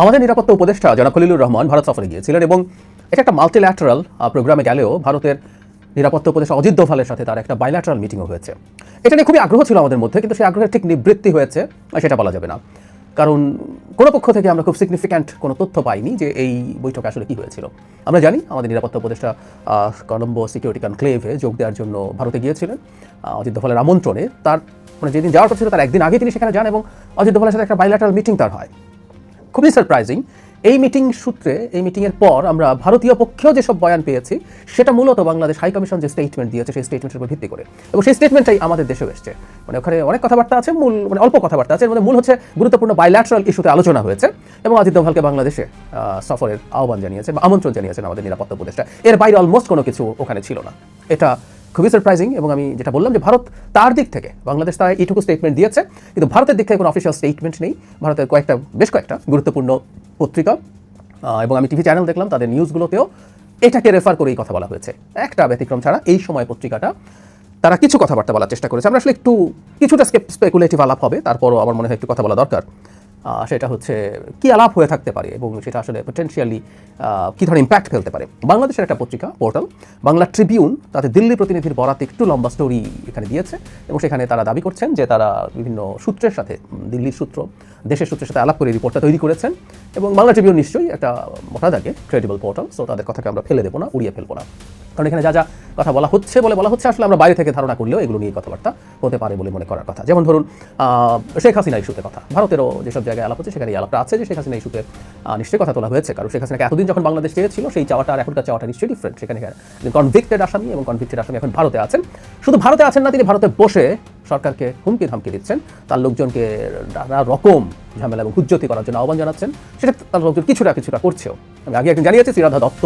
আমাদের নিরাপত্তা উপদেষ্টা জনাব খলিলুর রহমান ভারত সফরে গিয়েছিলেন এবং এটা একটা মাল্টিল্যাটারাল প্রোগ্রামে গেলেও ভারতের নিরাপত্তা উপদেষ্টা অজিত দোভালের সাথে তার একটা বাইল্যাটারাল মিটিংও হয়েছে। এটা নিয়ে খুবই আগ্রহ ছিল আমাদের মধ্যে, কিন্তু সেই আগ্রহের ঠিক নিবৃত্তি হয়েছে সেটা বলা যাবে না। কারণ কোনো পক্ষ থেকে আমরা খুব সিগনিফিক্যান্ট কোনো তথ্য পাইনি যে এই বৈঠকে আসলে কী হয়েছিল। আমরা জানি আমাদের নিরাপত্তা উপদেষ্টা কলম্বো সিকিউরিটি কনক্লেভে যোগ দেওয়ার জন্য ভারতে গিয়েছিলেন। অজিত দোভালের আমন্ত্রণে তার মানে যেদিন যাওয়ার কথা ছিল তার একদিন আগে তিনি সেখানে যান এবং অজিত দোভালের সাথে একটা বাইল্যাটারাল মিটিং তার হয়। খুবই সারপ্রাইজিং এই মিটিং সূত্রে, এই মিটিংয়ের পর আমরা ভারতীয় পক্ষেও যেসব বয়ান পেয়েছি, সেটা মূলত বাংলাদেশ হাই কমিশন যে স্টেটমেন্ট দিয়েছে, সেই স্টেটমেন্টের উপর ভিত্তি করে। এবং সেই স্টেটমেন্টটাই আমাদের দেশেও এসছে। মানে ওখানে অনেক কথাবার্তা আছে, মূল মানে অল্প কথাবার্তা আছে, এর মধ্যে মূল হচ্ছে গুরুত্বপূর্ণ বাইল্যাটারাল ইস্যুতে আলোচনা হয়েছে। এবং অজিত দোভালকে বাংলাদেশে সফরের আহ্বান জানিয়েছে বা আমন্ত্রণ জানিয়েছেন আমাদের নিরাপত্তা উপদেষ্টা। এর বাইরে অলমোস্ট কোনো কিছু ওখানে ছিল না। এটা খুবই সারপ্রাইজিং এবং আমি যেটা বললাম যে ভারত তার দিক থেকে, বাংলাদেশ তারা এইটুকু স্টেটমেন্ট দিয়েছে, কিন্তু ভারতের দিক থেকে কোনো অফিসিয়াল স্টেটমেন্ট নেই। ভারতের কয়েকটা, বেশ কয়েকটা গুরুত্বপূর্ণ পত্রিকা এবং আমি টিভি চ্যানেল দেখলাম, তাদের নিউজগুলোতেও এটাকে রেফার করেই কথা বলা হয়েছে। একটা ব্যতিক্রম ছাড়া এই সময় পত্রিকাটা তারা কিছু কথাবার্তা বলার চেষ্টা করেছে। আমরা আসলে একটু, কিছুটা স্পেকুলেটিভ আলাপ হবে, তারপরও আমার মনে হয় একটু কথা বলা দরকার। সেটা হচ্ছে কি আলাপ হয়ে থাকতে পারে এবং সেটা আসলে পটেন্সিয়ালি কী ধরনের ইম্প্যাক্ট ফেলতে পারে। বাংলাদেশের একটা পত্রিকা পোর্টাল বাংলা ট্রিবিউন তাতে দিল্লি প্রতিনিধির বরাতে একটু লম্বা স্টোরি এখানে দিয়েছে এবং সেখানে তারা দাবি করছেন যে তারা বিভিন্ন সূত্রের সাথে দিল্লির সূত্র, দেশের সূত্রের সাথে আলাপ করে রিপোর্টটা তৈরি করেছেন এবং বাংলা ট্রিবিউন নিশ্চয়ই একটা মোটা দাগে ক্রেডিবল পোর্টাল সো তাদের কথাকে আমরা ফেলে দেবো না, উড়িয়ে ফেলব না। কারণ এখানে যা যা কথা বলা হচ্ছে বলে বলা হচ্ছে, আসলে আমরা বাইরে থেকে ধারণা করলেও এগুলো নিয়ে কথাবার্তা হতে পারে বলে মনে করার কথা। যেমন ধরুন শেখ হাসিনা ইস্যুতে কথা। ভারতেরও যেসব জায়গায় আলাপ হচ্ছে, সেখানে আলাপটা আছে যে শেখ হাসিনা ইস্যুতে নিশ্চয়ই কথা তোলা হয়েছে। কারণ শেখ হাসিনাকে এতদিন যখন বাংলাদেশ চেয়েছিল সেই চাওয়াটা আর এখনকার চাওয়াটা নিশ্চয়ই ডিফারেন্ট সেখানে কনভিক্টেড আসামি এবং কনভিক্টেড আসামি এখন ভারতে আছেন। শুধু ভারতে আছেন না, তিনি ভারতে বসে সরকারকে হুমকি ধামকি দিচ্ছেন। তার লোকজনকে নানা রকম ঝামেলা এবং হুজ্জতি করার জন্য আহ্বান জানাচ্ছেন। সেটা তার লোকজন কিছুটা কিছুটা করছেও। আমি আগে একদিন জানিয়েছি, শ্রীরাধা দত্ত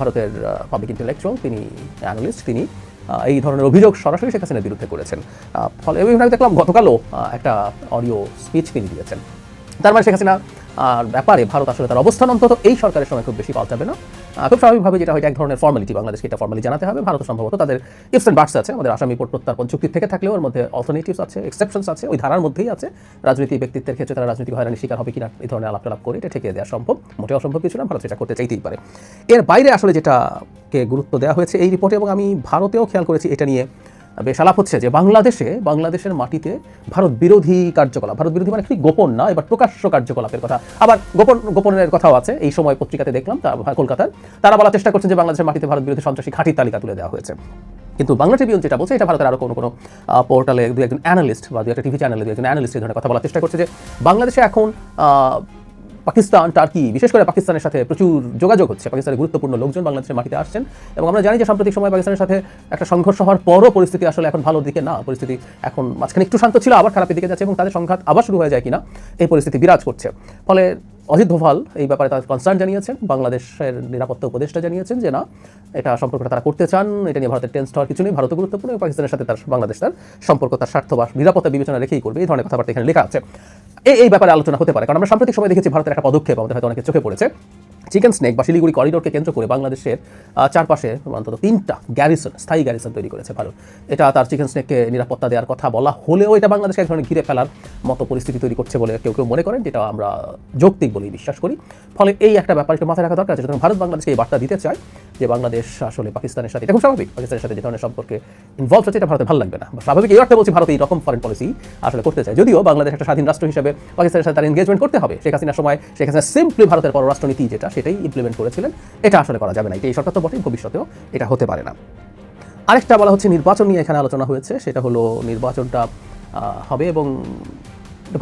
ভারতের পাবলিক ইন্টেলেকচুয়াল তিনি অ্যানালিস্ট তিনি এই ধরনের অভিযোগ সরাসরি শেখ হাসিনার বিরুদ্ধে করেছেন। ফলে এবং আমি দেখলাম গতকালও একটা অডিও স্পিচ তিনি দিয়েছেন। তার মানে শেখ হাসিনা ব্যাপারে ভারত আসলে তার অবস্থান অন্তত এই সরকারের সময় খুব বেশি পাল্টাবে না। খুব স্বাভাবিকভাবে যেটা হয় এক ধরনের ফর্মালিটি বাংলাদেশকে এটা ফর্মালি জানাতে হবে। ভারত সম্ভবত তাদের ইফস অ্যান্ড বার্টস আছে, আমাদের আসামি পর প্রত্যার্পণ চুক্তি থেকে থাকলেও ওর মধ্যে অল্টারনেটিভস আছে এক্সেপশনস আছে, ওই ধারার মধ্যেই আছে। রাজনৈতিক ব্যক্তিত্বের ক্ষেত্রে তারা রাজনৈতিক হয়রানি শিকার হবে কিনা, এই ধরনের আলাপ করে এটা ঠেকিয়ে দেওয়া সম্ভব। মোটে অসম্ভব কিছু না, ভারত সেটা করতে চাইতেই পারে। এর বাইরে আসলে যেটাকে গুরুত্ব দেওয়া হয়েছে এই রিপোর্টে এবং আমি ভারতেও খেয়াল করেছি এটা নিয়ে বেশ আলাপ হচ্ছে যে বাংলাদেশে, বাংলাদেশের মাটিতে ভারত বিরোধী কার্যকলাপ, ভারত বিরোধী মানে খুবই গোপন না, এবার প্রকাশ্য কার্যকলাপের কথা। আবার গোপন, গোপনের কথাও আছে, এই সময় পত্রিকাতে দেখলাম, তা কলকাতার। তারা বলার চেষ্টা করছেন যে বাংলাদেশের মাটিতে ভারত বিরোধী সন্ত্রাসী ঘাঁটির তালিকা তুলে দেওয়া হয়েছে। কিন্তু বাংলা ট্রিবিউন যেটা বলছে, এটা ভারতের আরও কোনো কোনো পোর্টালে দু একজন অ্যানালিস্ট বা দু একটা টিভি চ্যানেলে দু একজন অ্যানালিস্ট এই ধরনের কথা বলার চেষ্টা করছে যে বাংলাদেশে এখন পাকিস্তান, টার্কি, বিশেষ করে পাকিস্তানের সাথে প্রচুর যোগাযোগ হচ্ছে। পাকিস্তানের গুরুত্বপূর্ণ লোকজন বাংলাদেশের মাটিতে আসছেন এবং আমরা জানি যে সাম্প্রতিক সময় পাকিস্তানের সাথে একটা সংঘর্ষ হওয়ার পরও পরিস্থিতি আসলে এখন ভালো দিকে না, পরিস্থিতি এখন মাঝখানে একটু শান্ত ছিল, আবার খারাপের দিকে যাচ্ছে এবং তাদের সংঘাত আবার শুরু হয়ে যায় কিনা, এই পরিস্থিতি বিরাজ করছে। ফলে অজিত ধোভাল এই ব্যাপারে তার কনসার্ন জানিয়েছেন, বাংলাদেশের নিরাপত্তা উপদেষ্টা জানিয়েছেন যে না, এটা সম্পর্কটা তারা করতে চান, এটা নিয়ে ভারতের টেন্স হওয়ার কিছু নেই, ভারত গুরুত্বপূর্ণ, এবং পাকিস্তানের সাথে তার বাংলাদেশ তার সম্পর্ক, তার স্বার্থ বা নিরাপত্তা বিবেচনা রেখেই করবে, এই ধরনের কথাবার্তা এখানে লেখা আছে। এই এই ব্যাপারে আলোচনা হতে পারে, কারণ আমরা সাম্প্রতিক সময় দেখেছি ভারতের একটা পদক্ষেপ আমাদের হয়তো অনেকে চোখে পড়েছে। চিকেন স্নেক বা শিলিগুড়ি করিডোরকে কেন্দ্র করে বাংলাদেশের চারপাশে অন্তত তিনটা গ্যারিসন স্থায়ী গ্যারিসন তৈরি করেছে ভারত। এটা তার চিকেন স্নেককে নিরাপত্তা দেওয়ার কথা বলা হলেও এটা বাংলাদেশকে এক ধরনের ঘিরে ফেলার মতো পরিস্থিতি তৈরি করছে বলে কেউ কেউ মনে করেন, যেটা আমরা যৌক্তিক বলেই বিশ্বাস করি। ফলে এই একটা ব্যাপার একটু মাথায় রাখা দরকার আছে ভারত বাংলাদেশকে এই বার্তা দিতে চায় যে বাংলাদেশ আসলে পাকিস্তানের সাথে, এটা খুব স্বাভাবিক, পাকিস্তানের সাথে যে ধরনের সম্পর্কে ইনভলভ হচ্ছে এটা ভারতে ভালো লাগবে না। স্বাভাবিক, এই অর্থে বলছি ভারত এই রকম ফরেন পলিসি আসলে করতে চায়। যদিও বাংলাদেশ একটা স্বাধীন রাষ্ট্র হিসেবে পাকিস্তানের সাথে তার এনগেজমেন্ট করতে হবে। শেখ হাসিনার সময় শেখ হাসিনা সিম্পলি ভারতের পররাষ্ট্রনীতি যেটা সেটাই ইমপ্লিমেন্ট করেছিলেন। এটা আসলে করা যাবে না। এই সরকার তো বটেই, ভবিষ্যতেও এটা হতে পারে না। আরেকটা বলা হচ্ছে নির্বাচন নিয়ে এখানে আলোচনা হয়েছে, সেটা হলো নির্বাচনটা হবে এবং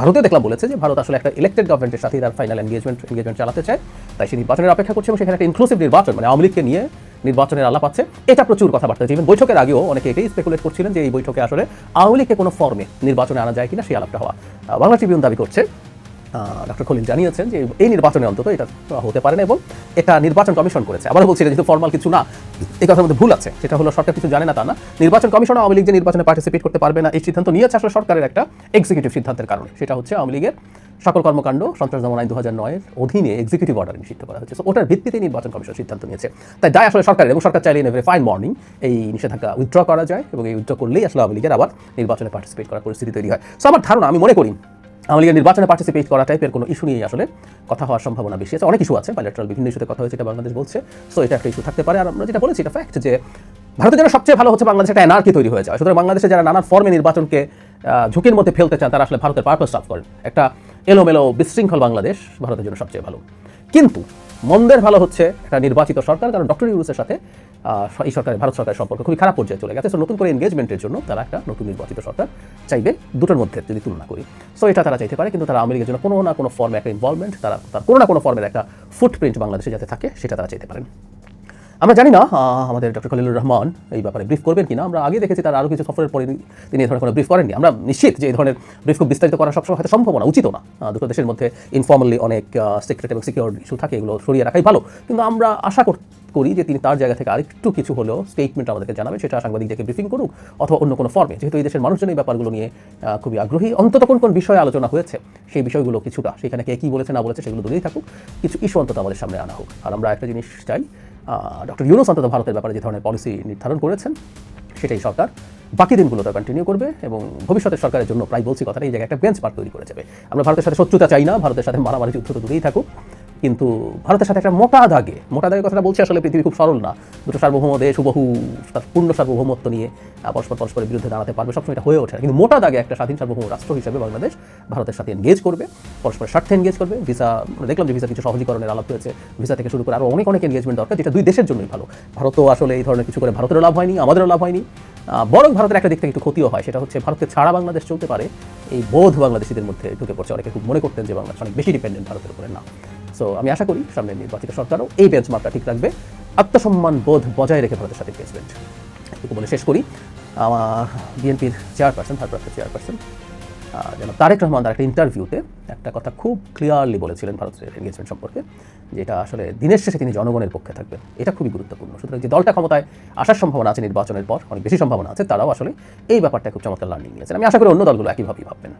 ভারতেও দেখলাম বলেছে যে ভারত আসলে একটা ইলেক্টেড গভর্নমেন্টের সাথে তার ফাইনাল এনগেজমেন্ট এনগেজমেন্ট চালাতে চায়। তাই সেই নির্বাচনের অপেক্ষা করছে এবং সেখানে একটা ইনক্লুসিভ নির্বাচন মানে আওয়ামী লীগকে নিয়ে নির্বাচনের আলাপ আছে। এটা প্রচুর কথাবার্তা ইভেন বৈঠকের আগেও অনেকে এটাই স্পেকুলেট করছিলেন যে এই বৈঠকে আসলে আওয়ামী লীগকে কোনো ফর্মে নির্বাচনে আনা যায় কিনা সেই আলাপটা হওয়া। বাংলা ট্রিবিউন দাবি করছে ডক্টর খলিল জানিয়েছেন যে এই নির্বাচনে অন্তত এটা হতে পারে না এবং এটা নির্বাচন কমিশন করেছে। আবার বলছি যেহেতু ফর্মাল কিছু না, এই কথার মধ্যে ভুল আছে। সেটা হলো সরকার কিছু জানে না তা না। নির্বাচন কমিশন আওয়ামী লীগ যে নির্বাচনে পার্টিসিপেট করতে পারবে না, এই সিদ্ধান্ত নিয়েছে আসলে সরকারের একটা এক্সিকিউটিভ সিদ্ধান্তের কারণে। সেটা হচ্ছে আওয়ামী লীগের সকল কর্মকাণ্ড, সন্ত্রাস দমন আইন দু হাজার নয়ের অধীনে এক্সিকিউটিভ অর্ডার নিষিদ্ধ করা হয়েছে। ওটার ভিত্তিতে নির্বাচন কমিশন সিদ্ধান্ত নিয়েছে। তাই দায় আসলে সরকারের, এবং সরকার চাইলে ভেরি ফাইন মর্নিং এই নিষেধাজ্ঞা উইথড্র করা যায় এবং এই উইথড্র করলেই আসলে আওয়ামী লীগের আবার নির্বাচনে পার্টিসিপেট করার পরিস্থিতি তৈরি হয়। সো আমার ধারণা, আমি মনে করি আওয়ামী লীগের নির্বাচনে পার্টিসিপেট করা টাইপের কোনো ইস্যু নিয়ে আসলে কথা হওয়ার সম্ভাবনা বেশি আছে। অনেক ইস্যু আছে বাইলেটারাল বিভিন্ন ইস্যুতে কথা হয়েছে, এটা বাংলাদেশ বলছে। সো এটা একটা ইস্যু থাকতে পারে। আর আমরা যেটা বলেছি, এটা ফ্যাক্ট যে ভারতের জন্য সবচেয়ে ভালো হচ্ছে বাংলাদেশে একটা এনআরকি তৈরি হয়ে যায় সুতরাং বাংলাদেশে যারা নানান ফর্মে নির্বাচনকে ঝুঁকির মধ্যে ফেলতে চান, তারা আসলে ভারতের পারপাস সাফ করেন। একটা এলোমেলো, বিশৃঙ্খল বাংলাদেশ ভারতের জন্য সবচেয়ে ভালো। কিন্তু মন্দের ভালো হচ্ছে একটা নির্বাচিত সরকার, কারণ ডক্টর ইউনুসের সাথে এই সরকারের, ভারত সরকারের সম্পর্ক খুবই খারাপ পর্যায়ে চলে গেছে। সো নতুন করে এনগেজমেন্টের জন্য তারা একটা নতুন নির্বাচিত সরকার চাইবে দুটোর মধ্যে যদি তুলনা করি। সো এটা তারা চাইতে পারে, কিন্তু তারা আমেরিকার জন্য কোনো না কোনো ফর্মে একটা ইনভলভমেন্ট তারা তার কোনো না কোনো ফর্মের একটা ফুটপ্রিন্ট বাংলাদেশে যাতে থাকে, সেটা তারা চাইতে পারেন। আমরা জানি না আমাদের ডক্টর খলিলুর রহমান এই ব্যাপারে ব্রিফ করবেন কিনা। আমরা আগে দেখেছি তার আরও কিছু সফরের পরে তিনি এই ধরনের কোনো ব্রিফ করেননি। আমরা নিশ্চিত যে এই ধরনের ব্রিফ খুব বিস্তারিত করা সবসময় হয়তো সম্ভব না উচিত না। দুটো দেশের মধ্যে ইনফর্মালি অনেক সিক্রেট এবং সিকিউর ইস্যু থাকে, এগুলো সরিয়ে রাখাই ভালো। কিন্তু আমরা আশা কর- করি যে তিনি তার জায়গা থেকে আরেকটু কিছু হলেও স্টেটমেন্ট আমাদেরকে জানাবেন সেটা সাংবাদিকদেরকে ব্রিফিং করুক, অথবা অন্য কোনো ফর্মে যেহেতু এই দেশের মানুষজন এই ব্যাপারগুলো নিয়ে খুবই আগ্রহী, অন্তত কোন কোন বিষয়ে আলোচনা হয়েছে, সেই বিষয়গুলো কিছুটা, সেখানে কে কী বলেছে, না বলেছে, সেগুলো দূরেই থাকুক। কিছু ইস্যু অন্তত আমাদের সামনে আনা হোক। আর আমরা একটা জিনিস চাই ডক্টর ইউনুস অন্তত ভারতের ব্যাপারে যে ধরনের পলিসি নির্ধারণ করেছেন, সেটাই সরকার বাকি দিনগুলোতে কন্টিনিউ করবে এবং ভবিষ্যতের সরকারের জন্য প্রায় বলছি কথাটা এই জায়গায় একটা বেঞ্চ পার্ক তৈরি করে যাবে। আমরা ভারতের সাথে শত্রুতা চাই না, ভারতের সাথে মারামারি যুদ্ধ তো দূরেই থাকুক। কিন্তু ভারতের সাথে একটা মোটা দাগে, মোটা দাগের কথাটা বলছি আসলে পৃথিবী খুব সরল না। দুটো সার্বভৌম দেশ তার পূর্ণ সার্বভৌমত্ব নিয়ে পরস্পর পরস্পরের বিরুদ্ধে দাঁড়াতে পারবে, সবসময় এটা হয়ে ওঠে। কিন্তু মোটা দাগে একটা স্বাধীন সার্বভৌম রাষ্ট্র হিসেবে বাংলাদেশ ভারতের সাথে এনগেজ করবে, পরস্পরের স্বার্থে এনগেজ করবে ভিসা দেখলাম যে ভিসা কিছু সহজীকরণের আলাপ হয়েছে ভিসা থেকে শুরু করে আরও অনেক অনেক এনগেজমেন্ট দরকার, যেটা দুই দেশের জন্যই ভালো। ভারতও আসলে এই ধরনের কিছু করে ভারতেরও লাভ হয়নি, আমাদেরও লাভ হয়নি। বরং ভারতের একটা দিক থেকে একটু ক্ষতিও হয়, সেটা হচ্ছে ভারতকে ছাড়া বাংলাদেশ চলতে পারে, এই বোধ বাংলাদেশিদের মধ্যে ঢুকে পড়ছে। অনেকে খুব মনে করতেন যে বাংলাদেশ অনেক বেশি ডিপেন্ডেন্ট ভারতের উপরে। না। সো আমি আশা করি সামনে নির্বাচিত সরকারও এই বেঞ্চমার্কটা ঠিক রাখবে। আত্মসম্মান বোধ বজায় রেখে ভারতের সাথে এনগেজমেন্ট এটুকু বলে শেষ করি। আমার বিএনপির চেয়ারপারসন ভারপ্রাপ্ত চেয়ারপারসন যেন তারেক রহমান তার একটা ইন্টারভিউতে একটা কথা খুব ক্লিয়ারলি বলেছিলেন ভারতের এনগেজমেন্ট সম্পর্কে, যেটা আসলে দিনের শেষে তিনি জনগণের পক্ষে থাকবেন। এটা খুবই গুরুত্বপূর্ণ। সুতরাং যে দলটা ক্ষমতায় আসার সম্ভাবনা আছে নির্বাচনের পর, অনেক বেশি সম্ভাবনা আছে, তারাও আসলে এই ব্যাপারটা খুব চমৎকার লার্নিং নিয়েছেন। আমি আশা করি অন্য দলগুলো একইভাবেই ভাববেন